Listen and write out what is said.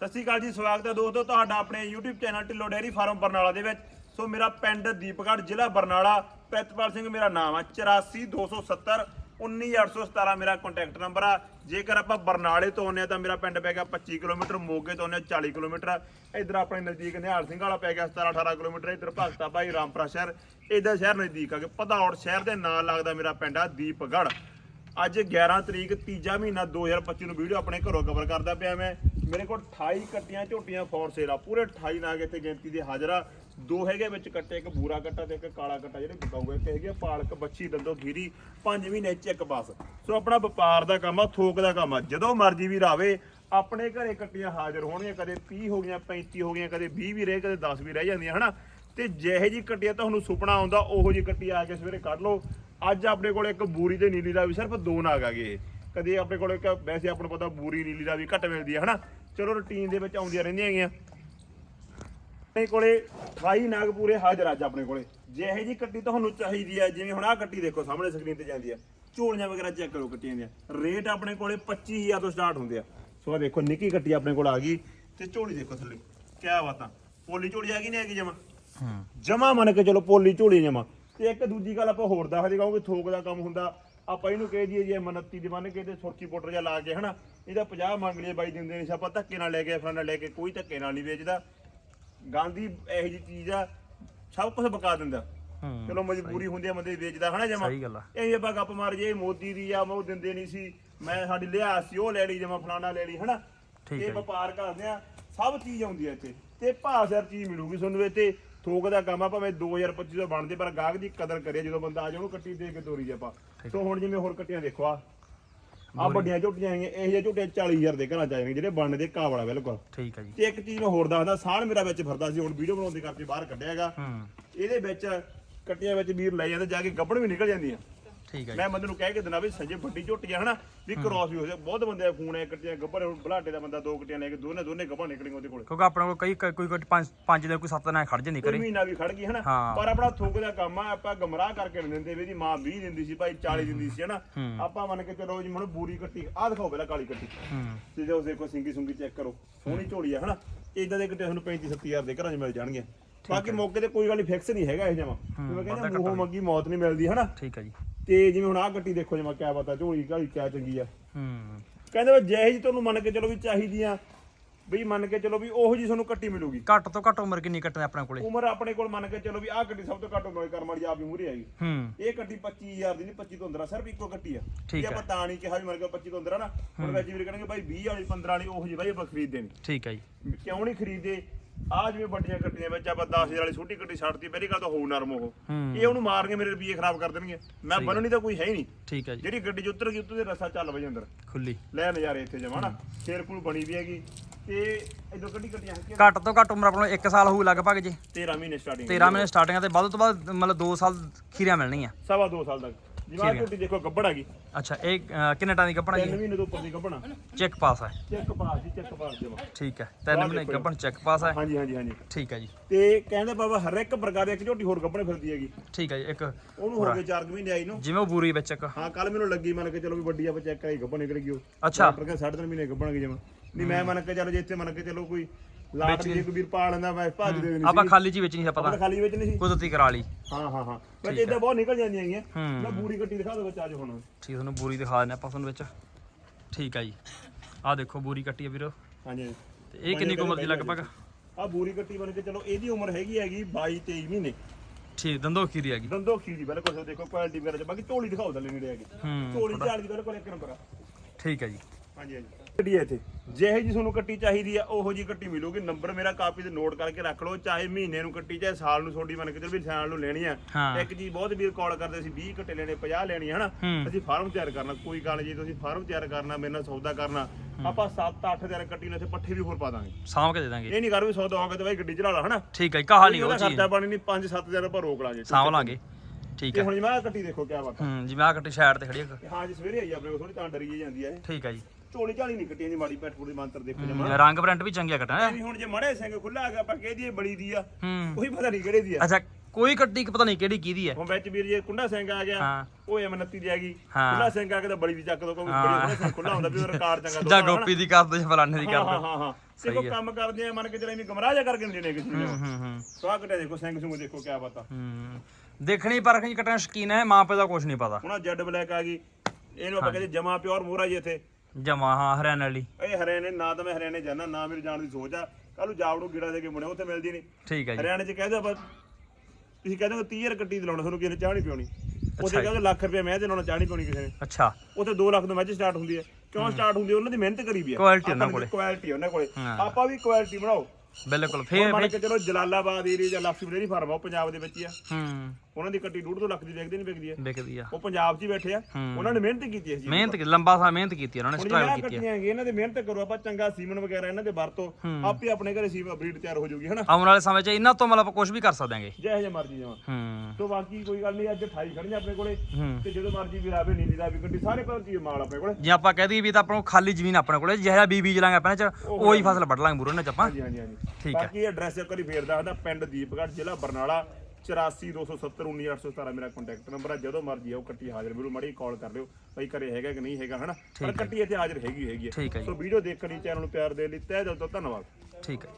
ਸਤਿ ਸ਼੍ਰੀ ਅਕਾਲ ਜੀ, ਸਵਾਗਤ ਹੈ ਦੋਸਤੋ ਤੁਹਾਡਾ ਆਪਣੇ YouTube channel Dhillon dairy farm Barnala ਦੇ ਵਿੱਚ। ਸੋ ਮੇਰਾ ਪਿੰਡ ਦੀਪਗੜ੍ਹ, ਜ਼ਿਲ੍ਹਾ ਬਰਨਾਲਾ, ਪ੍ਰਿਤਪਾਲ ਸਿੰਘ ਮੇਰਾ ਨਾਮ ਆ 84270 19817 ਮੇਰਾ ਕੰਟੈਕਟ ਨੰਬਰ ਆ। ਜੇਕਰ ਆਪਾਂ ਬਰਨਾਲੇ ਤੋਂ ਆਉਂਦੇ ਆ ਤਾਂ ਮੇਰਾ ਪਿੰਡ ਪੈ ਗਿਆ 25 ਕਿਲੋਮੀਟਰ, ਮੋਗੇ ਤੋਂ ਆਉਂਦੇ ਆ 40 ਕਿਲੋਮੀਟਰ। ਇਧਰ ਆਪਣੇ ਨਜ਼ਦੀਕ ਨਿਹਾਲ ਸਿੰਘ ਵਾਲਾ ਪੈ ਗਿਆ 17 18 ਕਿਲੋਮੀਟਰ, ਇਧਰ ਭਗਤਾ ਭਾਈ ਰਾਮਪੁਰਾ ਸ਼ਹਿਰ ਇਹਦਾ ਸ਼ਹਿਰ ਨਜ਼ਦੀਕ ਆ ਕਿ ਪਧੌੜ ਸ਼ਹਿਰ ਦੇ ਨਾਲ ਲੱਗਦਾ ਮੇਰਾ ਪਿੰਡ ਆ ਦੀਪਗੜ੍ਹ। ਅੱਜ 11 ਤਰੀਕ ਤੀਜਾ ਮਹੀਨਾ 2025 ਨੂੰ ਵੀਡੀਓ ਆਪਣੇ ਘਰੋਂ ਕਵਰ ਕਰਦਾ ਪਿਆ ਮੈਂ। ਮੇਰੇ ਕੋਲ 28 ਕੱਟੀਆਂ ਝੋਟੀਆਂ ਫੋਰ ਸੇਲ ਆ, ਪੂਰੇ 28 ਨਾਗ ਇੱਥੇ ਗਿਣਤੀ ਦੇ ਹਾਜ਼ਰਾ ਦੋ ਹੈਗੇ ਵਿੱਚ ਕੱਟੇ, ਇੱਕ ਬੂਰਾ ਕੱਟਾ ਤੇ ਇੱਕ ਕਾਲਾ ਕੱਟਾ, ਜਿਹੜੇ ਬਤਾਊਗਾ ਇੱਕ ਹੈਗੇ ਆ ਪਾਲਕ ਬੱਚੀ ਦੰਦੋ, ਖੀਰੀ 5 ਮਹੀਨੇ ਚ ਇੱਕ ਬਸ। ਸੋ ਆਪਣਾ ਵਪਾਰ ਦਾ ਕੰਮ ਆ, ਥੋਕ ਦਾ ਕੰਮ ਆ। ਜਦੋਂ ਮਰਜ਼ੀ ਵੀ ਰਾਵੇ ਆਪਣੇ ਘਰੇ ਕੱਟੀਆਂ ਹਾਜ਼ਰ ਹੋਣਗੀਆਂ, ਕਦੇ 30 ਹੋ ਗਈਆਂ 35 ਹੋ ਗਈਆਂ, ਕਦੇ 20 ਵੀ ਰਹੇ, ਕਦੇ 10 ਵੀ ਰਹਿ ਜਾਂਦੀਆਂ, ਹਨਾ? ਤੇ ਜਿਹੇ ਜੀ ਕੱਟੀਆਂ ਤੁਹਾਨੂੰ ਸੁਪਨਾ ਆਉਂਦਾ, ਉਹੋ ਜੀ ਕੱਟੀ ਆ ਕੇ ਸਵੇਰੇ ਕੱਢ ਲਓ। ਅੱਜ ਆਪਣੇ ਕੋਲ ਇੱਕ ਬੂਰੀ ਤੇ ਨੀਲੀ ਦਾ ਵੀ ਸਿਰਫ ਦੋ ਨਾਗ ਆ ਗਏ ਕਦੇ ਆਪਣੇ ਕੋਲ ਇੱਕ ਵੈਸੇ ਆਪਾਂ ਨੂੰ ਪਤਾ ਬੂਰੀ ਨੀਲੀ ਦਾ ਵੀ ਘੱਟ ਮਿਲਦੀ ਹੈ ਹਨਾ? ਚਲੋ ਰੁਟੀਨ ਦੇ ਵਿੱਚ ਆਉਂਦੀਆਂ ਰਹਿੰਦੀਆਂ ਹੈਗੀਆਂ। ਆਪਣੇ ਕੋਲੇ 28 ਨਾਗ ਪੂਰੇ ਹਾਜ਼ਰ ਅੱਜ ਆਪਣੇ ਕੋਲੇ। ਜਿਹੇ ਜੀ ਕੱਟੀ ਤੁਹਾਨੂੰ ਚਾਹੀਦੀ ਹੈ ਜਿਵੇਂ ਹੁਣ ਆਹ ਕੱਟੀ ਦੇਖੋ ਸਾਹਮਣੇ ਸਕਰੀਨ ਤੇ ਜਾਂਦੀ ਹੈ ਝੋਲੀਆਂ ਵਗੈਰਾ ਚੈੱਕ ਕਰੋ ਕੱਟੀਆਂ ਦੀਆਂ। ਰੇਟ ਆਪਣੇ ਕੋਲੇ 25000 ਤੋਂ ਸਟਾਰਟ ਹੁੰਦੇ ਆ। ਸੋ ਆਹ ਦੇਖੋ ਨਿੱਕੀ ਕੱਟੀ ਆਪਣੇ ਕੋਲ ਆ ਗਈ। ਤੇ ਝੋਲੀ ਦੇਖੋ ਥੱਲੇ ਕਿਆ ਬਾਤਾਂ ਪੋਲੀ ਝੋਲੀ ਆ ਗਈ ਨਹੀਂ ਹੈਗੀ ਜਮਾ? ਹੂੰ। ਜਮਾ ਮੰਨ ਕੇ ਚਲੋ ਪੋਲੀ ਝੋਲੀ ਜਮਾ। ਤੇ ਇੱਕ ਦੂਜੀ ਗੱਲ ਆਪਾਂ ਹੋਰ ਦੱਸਦੇ ਕਹੋਗੇ ਥੋਕ ਦਾ ਕੰਮ ਹੁੰਦਾ। ਆਪਾਂ ਇਹਨੂੰ ਕਹਿ ਦਈਏ ਜੇ ਮਨੱਤੀ ਦੀ ਬੰਨ ਕੇ ਤੇ ਸੁਰਖੀ ਪਾਊਡਰ ਜਿਹਾ ਲਾ ਕੇ ਹਨਾ? ਇਹਦਾ 50 ਮੰਗ ਲਈਏ ਬਾਈ ਦਿੰਦੇ ਨਹੀਂ ਸੀ। ਆਪਾਂ ਧੱਕੇ ਨਾਲ ਲੈ ਕੇ ਫਲਾਣਾ ਲੈ ਕੇ ਕੋਈ ਧੱਕੇ ਨਾਲ ਨਹੀਂ ਵੇਚਦਾ। ਗਾਂਧੀ ਇਹੋ ਜੀ ਚੀਜ਼ ਆ ਸਭ ਕੁਝ ਬਕਾ ਦਿੰਦਾ। ਚਲੋ ਮਜਬੂਰੀ ਹੁੰਦੀ ਆ ਬੰਦੇ ਵੇਚਦਾ ਹਨਾ ਜਮਾ? ਸਹੀ ਗੱਲ ਆ। ਇਹ ਆਪਾਂ ਗੱਪ ਮਾਰ ਜੇ ਮੋਦੀ ਦੀ ਆ ਉਹ ਦਿੰਦੇ ਨਹੀਂ ਸੀ। ਮੈਂ ਸਾਡੀ ਲਿਆ ਸੀ ਉਹ ਲੈ ਲਈ ਜਮਾ ਫਲਾਣਾ ਲੈ ਲਈ ਹਨਾ? ਇਹ ਜੀ। ਵਪਾਰ ਕਰਦੇ ਆ ਸਭ ਚੀਜ਼ ਆਉਂਦੀ ਆ ਇੱਥੇ। ਤੇ ਭਾਅ ਸਿਰ ਚੀਜ਼ ਮਿਲੂਗੀ ਤੁਹਾਨੂੰ ਇੱਥੇ। ਥੋਕ ਦਾ ਕੰਮ ਆ ਭਾਵੇਂ 2025 ਦਾ ਬਣਦੇ ਪਰ ਗਾਹਕ ਦੀ ਕਦਰ ਕਰੇ ਜਦੋਂ ਬੰਦਾ ਆ ਜਾ ਉਹਨੂੰ ਕੱਟੀ ਦੇ ਕੇ ਤੋਰੀ ਆਪਾਂ। ਸੋ ਹੁਣ ਜਿਵੇਂ ਹੋਰ ਕੱਟੀਆਂ ਦੇਖੋ ਆ। ਆ ਵੱਡੀਆਂ ਝੋਟੀਆਂ ਆਈਆਂ ਇਹ ਜਿਹੀਆਂ ਝੋਟੀਆਂ 40000 ਦੇ ਘਰਾਂ ਚ ਆਏਗੇ ਜਿਹੜੇ ਬਣਨ ਦੇ ਕਾਬਲਾ ਬਿਲਕੁਲ। ਠੀਕ ਹੈ ਜੀ। ਤੇ ਇੱਕ ਚੀਜ਼ ਮੈਂ ਹੋਰ ਦੱਸਦਾ ਸਾਲ ਮੇਰਾ ਵਿੱਚ ਫਿਰਦਾ ਸੀ ਹੁਣ ਵੀਡੀਓ ਬਣਾਉਂਦੇ ਕਰਕੇ ਬਾਹਰ ਕੱਢਿਆਗਾ ਹੂੰ। ਇਹਦੇ ਵਿੱਚ ਕੱਟੀਆਂ ਵਿੱਚ ਵੀਰ ਲੈ ਜਾਂਦੇ ਜਾ ਕੇ ਗੱਬੜ ਵੀ ਨਿਕਲ ਜਾਂਦੀਆਂ। ਠੀਕ ਹੈ ਮੈਂ ਬੰਦੇ ਨੂੰ ਕਹਿ ਕੇ ਦਿਨਾ ਵੀ ਸੰਜੇ ਵੱਡੀ ਝੋਟੀ ਆ ਹਨਾ? ਵੀ ਕ੍ਰਾਸ ਵੀ ਹੋ ਜਾ ਬਹੁਤ ਬੰਦੇ ਫੋਨ ਹੈ ਕੱਟੀਆਂ ਹੁਣ ਬਲਾਡੇ ਦਾ ਬੰਦਾ ਦੋ ਕੱਟੀਆਂ ਲੈ ਕੇ ਦੋਨੇ ਦੋਨੇ ਗੱਬੜ ਨਿਕਲੀਆਂ ਉਹਦੇ ਕੋਲ। ਕਿਉਂਕਿ ਆਪਣੇ ਕੋਲ ਕਈ ਕਈ- ਪੰਜ ਪੰਜ ਦੇ ਕੋਈ ਸੱਤ ਨਾਲ ਖੜ ਜਾਂਦੀ ਕਰੇ। ਮਹੀਨਾ ਵੀ ਖੜ ਗਈ ਹਨਾ। ਪਰ ਆਪਣਾ ਥੁੱਕ ਦਾ ਕੰਮ ਆ ਆਪਾਂ ਗਮਰਾਹ ਕਰਕੇ ਨਹੀਂ ਦਿੰਦੇ ਵੀ ਇਹਦੀ ਮਾਂ 20 ਦਿੰਦੀ ਸੀ ਭਾਈ 40 ਦਿੰਦੀ ਸੀ ਹਨਾ। ਆਪਾਂ ਮੰਨ ਕੇ ਚਲੋ ਜੀ ਹੁਣ ਬੂਰੀ ਕੱਟੀ। ਆਹ ਦਿਖਾਓ ਪਹਿਲਾਂ ਕਾਲੀ ਕੱਟੀ। ਹੂੰ। ਤੇ ਜੇ ਉਸ ਦੇਖੋ ਸਿੰਗੀ ਸੁੰਗੀ ਚੈੱਕ ਕਰੋ। ਸੋਹਣੀ ਝੋਲੀ ਆ ਹਨਾ? ਇਦਾਂ ਦੇ ਕੱਟੇ ਤੁਹਾਨੂੰ 35 30000 ਦੇ ਘਰਾਂ 'ਚ ਮਿਲ ਜਾਣਗੇ ਬਾਕੀ ਮੌਕੇ ਤੇ ਕੋਈ ਗੱਲ ਫਿਕਸ ਨਹੀਂ ਹੈਗਾ ਇਹ ਜਮਾ। ਜਿਵੇਂ ਕਹਿੰਦੇ ਮੂੰਹੋਂ ਮੰਗੀ ਮੌਤ ਨਹੀਂ ਮਿਲਦੀ ਹਨਾ? ਠੀਕ ਹੈ ਜੀ। ਤੇ ਜਿਵੇਂ ਹੁਣ ਆਹ ਗੱਟੀ ਦੇਖੋ ਜਮਾ ਕਿਆ ਪਤਾ ਝੋਲੀ ਕਾਲੀ ਕਿਆ ਚੰਗੀ ਆ। ਹੂੰ। ਕਹਿੰਦੇ ਵੀ ਜਿਹੇ ਜੀ ਤੁਹਾਨੂੰ ਮੰਨ ਕੇ ਚਲੋ ਵੀ ਚਾਹੀਦੀਆਂ ਵੀ ਮੰਨ ਕੇ ਚਲੋ ਵੀ ਉਹੋ ਜੀ ਤੁਹਾਨੂੰ ਕੱਟੀ ਮਿਲੂਗੀ। ਘੱਟ ਤੋਂ ਘੱਟ ਉਮਰ ਕਿੰਨੀ ਕੱਟਦੇ ਆਪਣੇ ਕੋਲੇ? ਉਮਰ ਆਪਣੇ ਕੋਲ ਮੰਨ ਕੇ ਚਲੋ ਵੀ ਆਹ ਗੱਡੀ ਸਭ ਤੋਂ ਘੱਟ ਉਮਰ ਕਰਮ ਵਾਲੀ ਆਪ ਹੀ ਮੂਰੇ ਆਈ ਹੂੰ। ਇਹ ਗੱਡੀ 25000 ਦੀ ਨਹੀਂ 25 ਤੋਂ ਅੰਦਰ ਆ ਸਿਰਫ ਇੱਕੋ ਗੱਟੀ ਆ। ਠੀਕ ਇਹ ਆਪਾਂ ਤਾਂ ਨਹੀਂ ਕਿਹਾ ਵੀ ਮੰਨ ਕੇ 25 ਤੋਂ ਅੰਦਰ ਆ ਨਾ ਹੁਣ ਵੈਜੀ ਵੀਰ ਕਹਿੰਗੇ ਭਾਈ 20 ਵਾਲੀ 15 ਵਾਲੀ ਉਹੋ ਜੀ ਬਾਈ ਆਪਾਂ ਖਰੀਦਦੇ ਨਹੀਂ ਠੀਕ ਹੈ ਜੀ। ਕਿਉਂ ਨਹੀਂ ਖਰੀਦਦੇ ਆ ਜਿਵੇਂ ਵੱਡੀਆਂ ਗੱਡੀਆਂ ਵਿੱਚ ਆਪਾਂ 10000 ਵਾਲੀ ਛੋਟੀ ਗੱਡੀ ਛੱਡਤੀ ਪਹਿਲੀ ਗੱਲ ਤਾਂ ਹੋਊ ਨਰਮ ਉਹ। ਇਹ ਉਹਨੂੰ ਮਾਰ ਕੇ ਮੇਰੇ ਰੁਪਏ ਖਰਾਬ ਕਰ ਦੇਣਗੇ। ਮੈਂ ਬੰਨਣੀ ਤਾਂ ਕੋਈ ਹੈ ਹੀ ਨਹੀਂ। ਠੀਕ ਹੈ ਜੀ। ਜਿਹੜੀ ਗੱਡੀ 'ਚ ਉਤਰ ਗਈ ਉੱਤੇ ਦੇ ਰਸਾ ਚੱਲ ਵਜੇ ਅੰਦਰ। ਖੁੱਲੀ। ਲੈ ਨਜ਼ਾਰੇ ਇੱਥੇ ਜਮਾ ਨਾ। ਸ਼ੇਰ ਕੋਲ ਬਣੀ ਵੀ ਹੈਗੀ। ਤੇ ਇਦੋਂ ਗੱਡੀ ਗੱਡੀਆਂ ਹੈਗੀਆਂ ਘੱਟ ਤੋਂ ਘੱਟ ਉਮਰ ਆਪਣੇ 1 ਸਾਲ ਹੋਊ ਲਗਭਗ ਜੀ। 13 ਮਹੀਨੇ ਸਟਾਰਟਿੰਗ 13 ਮਹੀਨੇ ਸਟਾਰਟਿੰਗ ਤੇ ਵੱਧ ਤੋਂ ਵੱਧ ਮਤਲਬ 2 ਸਾਲ ਖੀਰੀਆਂ ਮਿਲਣੀਆਂ। ਸਵਾ 2 ਸਾਲ ਤੱਕ। ਜਿਵੇਂ ਆਹ ਝੋਟੀ ਦੇਖੋ ਗੱਬੜ ਆ ਗਈ। ਅੱਛਾ ਇਹ ਅਹ, ਕਿੰਨੇ ਟਾਂ ਦੀ ਕੱਪੜਾ 3 ਜੀ ਮਹੀਨੇ ਤੋਂ ਉੱਪਰ ਦੀ ਗੱਬਣਾ ਚੈੱਕ ਪਾਸ ਹੈ ਚੈੱਕ ਪਾਸ ਜੀ ਚੈੱਕ ਪਾਸ ਜਮਾ। ਠੀਕ ਹੈ 3 ਮਹੀਨੇ ਦੇਖੋ ਕੱਪਣ ਚੈੱਕ ਪਾਸ ਹੈ ਹਾਂਜੀ ਹਾਂਜੀ ਹਾਂਜੀ। ਠੀਕ ਹੈ ਜੀ। ਤੇ ਕਹਿੰਦੇ ਬਾਬਾ ਹਰ ਇੱਕ ਪ੍ਰਕਾਰ ਦੀ ਇੱਕ ਝੋਟੀ ਹੋਰ ਗੱਬਣੇ ਫਿਰਦੀ ਹੈਗੀ। ਠੀਕ ਹੈ ਜੀ ਇੱਕ ਉਹਨੂੰ ਹੋ ਗਏ 4 ਮਹੀਨੇ ਆਈ ਨੂੰ। ਜਿਵੇਂ ਉਹ ਬੂਰੀ ਵਿੱਚ ਇੱਕ। ਹਾਂ ਕੱਲ ਮੈਨੂੰ ਲੱਗੀ ਮੰਨ ਕੇ ਚਲੋ ਵੀ ਵੱਡੀ ਆਪਾਂ ਚੈੱਕ ਕਰਾਈ ਗੱਬਣ ਨਿਕਲ ਗਈ ਉਹ। ਅੱਛਾ। ਡਾਕਟਰ ਕਹਿੰਦਾ ਮਹੀਨੇ ਗੱਬਣ ਗਈ ਜਮਾ। ਨਹੀਂ ਮੈਂ ਮੰਨ ਕੇ ਚਲੋ ਜੇ ਇੱਥੇ ਮੰਨ ਕੇ ਚਲੋ ਕੋਈ ਲਾਟ ਦੀ ਕੋਈ ਵੀਰ ਪਾ ਲੈਂਦਾ ਮੈਂ ਭੱਜ ਦੇ ਦੇਣੀ ਆਪਾਂ ਖਾਲੀ ਜੀ ਵਿੱਚ ਨਹੀਂ ਸੀ ਸੀ ਖਾਲੀ ਵਿੱਚ ਨਹੀਂ ਸੀ। ਕੁਦਰਤੀ ਕਰਾ ਲਈ। ਹਾਂ ਹਾਂ ਹਾਂ। ਬੱਚੇ ਇਦਾਂ ਬਹੁਤ ਨਿਕਲ ਜਾਂਦੀਆਂ ਹੈਗੀਆਂ। ਹੂੰ। ਮੈਂ ਬੂਰੀ ਗੱਟੀ ਦਿਖਾ ਦੋ ਬੱਚਾ ਅੱਜ ਹੁਣ। ਠੀਕ ਤੁਹਾਨੂੰ ਬੂਰੀ ਦਿਖਾ ਦਿੰਦੇ ਆਪਾਂ ਤੁਹਾਨੂੰ ਵਿੱਚ। ਠੀਕ ਹੈ ਜੀ। ਆਹ ਦੇਖੋ ਬੂਰੀ ਕੱਟੀ ਹੈ ਵੀਰੋ। ਹਾਂਜੀ। ਤੇ ਇਹ ਕਿੰਨੀ ਕੁ ਉਮਰ ਦੀ ਲਗਭਗ? ਆ ਬੂਰੀ ਗੱਟੀ ਬਣ ਕੇ ਚਲੋ ਇਹਦੀ ਉਮਰ ਹੈਗੀ ਹੈਗੀ 22 23 ਮਹੀਨੇ। ਠੀਕ ਦੰਦੋ ਖੀਰੀ ਹੈਗੀ। ਦੰਦੋ ਖੀਰੀ ਬਿਲਕੁਲ ਦੇਖੋ ਕੁਆਲਿਟੀ ਵਗੈਰਾ ਚ। ਬਾਕੀ ਝੋਲੀ ਦਿਖਾਓ ਦਲੇ ਨੇੜੇ ਹੈਗੇ ਝੋਲੀ ਝਾੜ ਦੀ ਬਿਲਕੁਲ ਇੱਕ ਨੰਬਰ ਆ। ਠੀਕ ਹੈ ਜੀ। ਹਾਂਜੀ ਹਾਂਜੀ। ਗੱਡੀ ਹੈ ਇੱਥੇ। ਜਿਹੇ ਜੀ ਤੁਹਾਨੂੰ ਕੱਟੀ ਚਾਹੀਦੀ ਆ ਉਹੋ ਜੀ ਕੱਟੀ ਮਿਲੂਗੀ। ਨੰਬਰ ਮੇਰਾ ਕਾਪੀ ਤੇ ਨੋਟ ਕਰਕੇ ਰੱਖ ਲਓ। ਚਾਹੇ ਮਹੀਨੇ ਨੂੰ ਕੱਟੀ ਚਾਹੇ ਸਾਲ ਨੂੰ ਤੁਹਾਡੀ ਮੰਨ ਕੇ ਚਲੋ ਵੀ ਸਾਲ ਨੂੰ ਲੈਣੀ ਆ। ਹਾਂ। ਇੱਕ ਜੀ ਬਹੁਤ ਵੀਰ ਕਾਲ ਕਰਦੇ ਸੀ 20 ਕੱਟੇ ਲੈਣੇ 50 ਲੈਣੀ ਹਨਾ? ਹੂੰ। ਅਸੀਂ ਫਾਰਮ ਤਿਆਰ ਕਰਨਾ ਕੋਈ ਗੱਲ ਜੀ ਤੁਸੀਂ ਫਾਰਮ ਤਿਆਰ ਕਰਨਾ ਮੇਰੇ ਨਾਲ ਸੌਦਾ ਕਰਨਾ। ਆਪਾਂ 7-8 ਦਿਨ ਕੱਟੀ ਨੂੰ ਇੱਥੇ ਪੱਠੇ ਵੀ ਹੋਰ ਪਾ ਦਾਂਗੇ। ਸਾਂਭ ਕੇ ਦੇ ਦਾਂਗੇ। ਇਹ ਨਹੀਂ ਕਰ ਵੀ ਸੌਦਾ ਹੋਗਾ ਤੇ ਬਾਈ ਗੱਡੀ ਚਲਾ ਲਾ ਹਨਾ? ਠੀਕ ਹੈ ਜੀ ਕਹਾਣੀ ਉਹ ਉਹਦਾ ਚੀਜ਼ ਖਰਚਾ ਪਾਣੀ ਨਹੀਂ 5-7 ਦਿਨ ਆਪਾਂ ਰੋਕ ਲਾਂਗੇ। ਸਾਂਭ ਲਾਂਗੇ। ਠੀਕ ਤੇ ਹੈ ਹੁਣ ਜੀ ਮੈਂ ਆਹ ਕੱਟੀ ਦੇਖੋ ਕਿਆ ਬਾਤ ਹੂੰ ਜਿਵੇਂ ਆ ਕੱਟੀ ਸਾਈਡ ਤੇ ਖੜੀ ਹੈ ਹਾਂ ਜੀ ਸਵੇਰੇ ਆਈ ਆਪਣੇ ਕੋਲ ਥੋੜੀ ਤਾਂ ਡਰੀ ਜਿਹੀ ਜਾਂਦੀ ਆ ਇਹ। ਠੀਕ ਹੈ ਜੀ। ਝੋਲੀ ਝਾਲੀ ਨਹੀਂ ਕੱਟੀਆਂ ਜੀ ਮਾੜੀ ਪੈਟ ਪੂਰੀ ਮੰਤਰ ਦੇਖੋ ਜਮਾ ਹੂੰ, ਰੰਗ ਪ੍ਰਿੰਟ ਵੀ ਚੰਗਿਆ ਕੱਟਣਾ ਹੈ? ਵੀ ਹੁਣ ਜੇ ਮੜੇ ਸਿੰਘ ਖੁੱਲਾ ਆ ਗਿਆ ਆਪਾਂ ਕਹਿ ਦਈਏ ਬੜੀ ਦੀ ਆ ਹੂੰ। ਉਹੀ ਪਤਾ ਨਹੀਂ ਕਿਹੜੇ ਦੀ ਆ। ਅੱਛਾ ਕੋਈ ਕੱਟੀ ਪਤਾ ਨਹੀਂ ਕਿਹੜੀ ਕਿਹਦੀ ਹੈ ਹੁਣ ਵਿੱਚ ਵੀਰ ਜੀ ਕੁੰਡਾ ਸਿੰਘ ਆ ਗਿਆ ਹਾਂ। ਉਹ M29 ਦੀ ਹੈਗੀ ਹਾਂ। ਕੁੰਡਾ ਸਿੰਘ ਆ ਕੇ ਤਾਂ ਬੜੀ ਦੀ ਚੱਕ ਦੋ ਕੋਈ ਬੜੀ ਸਿੰਘ ਖੁੱਲਾ ਹੁੰਦਾ ਵੀ ਉਹ ਰਿਕਾਰਡ ਚੰਗਾ ਜਾਂ ਦੋਸਤਾਂ ਗੋਪੀ ਦੀ ਕਰਦੇ ਜਾਂ ਫਲਾਣੇ ਦੀ ਹਾਂ ਕਰਦੇ ਹਾਂ ਹਾਂ ਤੇ ਕੋ ਕੰਮ ਕਰਦੇ ਆ ਮੰਨ ਕੇ ਚਲੇ ਵੀ ਗਮਰਾਹ ਜਾ ਕਰਕੇ ਨਹੀਂ ਦੇਣੇ ਕਿਸੇ ਨੂੰ। ਹੂੰ ਹੂੰ ਹੂੰ। ਸਵਾਹ ਕਟਿਆ ਦੇਖੋ ਸਿੰਘ ਸੁੰਗ ਦੇਖੋ ਕਿਆ ਪਤਾ ਹੂੰ ਦੇਖਣੀ ਪਰਖਣੀ ਕੱਟਣ ਸ਼ਕੀਨ ਹੈ ਮਾਂ ਪਿਓ ਦਾ ਕੁਝ ਨਹੀਂ ਪਤਾ। ਹੁਣ ਜੈਡ ਬਲੈਕ ਆ ਗਈ ਇਹਨੂੰ ਆਪਾਂ ਕਹਿੰਦੇ ਜਮਾ ਪਿਓਰ ਮੋਹਰਾ ਜੀ ਇੱਥੇ। ਜਮਾ ਹਾਂ ਹਰਿਆਣਾ ਵਾਲੀ। ਇਹ ਹਰਿਆਣੇ ਨਾ ਤਾਂ ਮੈਂ ਹਰਿਆਣੇ ਜਾਣਾ ਨਾ ਮੇਰੇ ਜਾਣ ਦੀ ਸੋਚ ਆ। ਕੱਲ ਨੂੰ ਜਾਵੜੂ ਗੀੜਾ ਦੇ ਕੇ ਮੁੜਿਆ ਉੱਥੇ ਮਿਲਦੀ ਨਹੀਂ। ਠੀਕ ਹੈ ਜੀ। ਹਰਿਆਣੇ 'ਚ ਕਹਿੰਦੇ ਆਪਾਂ ਤੁਸੀਂ ਕਹਿੰਦੇ ਹੋ 30 ਰੁਪਏ ਗੱਟੀ ਲਾਉਣਾ ਤੁਹਾਨੂੰ ਕਿਸੇ ਨੇ ਚਾਹ ਨਹੀਂ ਪਿਉਣੀ ਉੱਥੇ ਕਹਿੰਦੇ ਲੱਖ ਰੁਪਏ ਮੈਂ ਤੇ ਲਾਉਣਾ ਚਾਹ ਨਹੀਂ ਪਿਉਣੀ ਕਿਸੇ ਨੇ। ਅੱਛਾ। ਉੱਥੇ 2 ਲੱਖ ਤੋਂ ਮੈਚ ਸਟਾਰਟ ਹੁੰਦੀ ਹੈ। ਕਿਉਂ ਸਟਾਰਟ ਹੁੰਦੀ ਹੈ? ਉਹਨਾਂ ਦੀ ਮਿਹਨਤ ਕਰੀ ਵੀ ਹੈ। Quality ਉਹਨਾਂ ਕੋਲੇ। ਕੁਆਲਿਟੀ ਉਹਨਾਂ ਕੋਲੇ। ਆਪਾਂ ਵੀ ਕੁਆਲਿਟੀ ਬਣਾਓ। ਬਿਲਕੁਲ। ਫੇਰ ਮੰਨ ਕੇ ਚਲੋ ਜਲਾਲਾਬਾਦ ਏਰੀਆ ਜਾਂ ਲਾਫੀ ਡੇਰੀ ਫਾਰਮ ਆ ਪੰਜਾਬ ਦੇ ਵਿੱਚ ਹੀ ਆ। ਹੂੰ। ਉਹਨਾਂ ਦੀ ਕੱਟੀ 1.5 ਲੱਖ ਦੀ ਵਿਕਦੀ ਨਹੀਂ ਵਿਕਦੀ ਹੈ ਵਿਕਦੀ ਆ। ਉਹ ਪੰਜਾਬ 'ਚ ਹੀ ਬੈਠੇ ਆ। ਉਹਨਾਂ ਨੇ ਮਿਹਨਤ ਕੀਤੀ ਹੈ ਜੀ। ਮਿਹਨਤ ਲੰਬਾ ਸਮਾਂ ਮਿਹਨਤ ਕੀਤੀ ਉਹਨਾਂ ਨੇ ਸਟਰਗਲ ਕੀਤੀ ਹੈ ਇਹਨਾਂ ਦੀ ਮਿਹਨਤ ਕਰੋ ਆਪਾਂ ਚੰਗਾ ਸੀਮਨ ਵਗੈਰਾ ਇਹਨਾਂ ਦੇ ਵਰਤੋ। ਆਪੇ ਆਪਣੇ ਘਰੇ ਸੀਮਨ ਬਰੀਡ ਤਿਆਰ ਹੋ ਜਾਊਗੀ ਹਨਾ? ਆਉਣ ਵਾਲੇ ਸਮੇਂ 'ਚ ਇਹਨਾਂ ਤੋਂ ਮਤਲਬ ਕੁਝ ਵੀ ਕਰ ਸਕਦਾਂਗੇ ਜਿਹੇ ਜਿਹੇ ਮਰਜ਼ੀ ਜਾਵਾਂ। ਹੂੰ। ਤੋਂ ਬਾਕੀ ਕੋਈ ਗੱਲ ਨਹੀਂ ਅੱਜ 28 ਖੜੀਆਂ ਆਪਣੇ ਕੋਲੇ। ਤੇ ਜਦੋਂ ਮਰਜ਼ੀ ਵੀ ਰਾਵੇ ਨੀਲੀ ਦਾ ਵੀ ਗੱਡੀ ਸਾਰੇ ਪਰ ਚੀਜ਼ ਮਾਲ ਆਪਣੇ ਕੋਲੇ। ਜੇ ਆਪਾਂ ਕਹਿ ਦਈਏ ਵੀ ਤਾਂ ਆਪਾਂ ਨੂੰ ਖਾਲੀ ਜ਼ਮੀਨ ਆਪਣੇ ਕੋਲੇ ਜਿਹੜਾ ਬੀ ਬੀਜ ਲਾਂਗੇ ਆਪਣੇ ਚ ਉਹੀ ਫਸਲ ਵੱਢ ਲਾਂਗੇ ਮੂਰੇ ਨਾਲ ਚ ਆਪਾਂ। ਹਾਂਜੀ ਹਾਂਜੀ ਹਾਂਜੀ। ਠੀਕ ਹੈ। ਬਾਕੀ ਐਡਰੈਸ ਇੱਕ ਵਾਰੀ ਫੇਰ ਦੱਸਦਾ ਪਿੰਡ ਦੀਪਗੜ੍ਹ ਜ਼ਿਲ੍ਹਾ ਬਰਨਾਲਾ। 8427191817 ਮੇਰਾ ਕੰਟੈਕਟ ਨੰਬਰ ਹੈ ਜਦੋਂ ਮਰਜ਼ੀ ਆਓ ਕੱਟੀ ਹਾਜ਼ਰ ਮਿਲੂ ਮੜੀ ਕਾਲ ਕਰ ਲਿਓ ਭਾਈ ਘਰੇ ਹੈਗਾ ਕਿ ਨਹੀਂ ਹੈਗਾ ਹਨਾ ਪਰ ਕੱਟੀ ਇੱਥੇ ਹਾਜ਼ਰ ਹੈਗੀ ਹੈਗੀ ਹੈ। ਠੀਕ ਹੈ ਜੀ ਸੋ ਵੀਡੀਓ ਦੇਖਣ ਲਈ ਚੈਨਲ ਨੂੰ ਪਿਆਰ ਦੇ ਲਈ ਤਹਿ ਦਿਲ ਤੋਂ ਧੰਨਵਾਦ ਠੀਕ ਹੈ।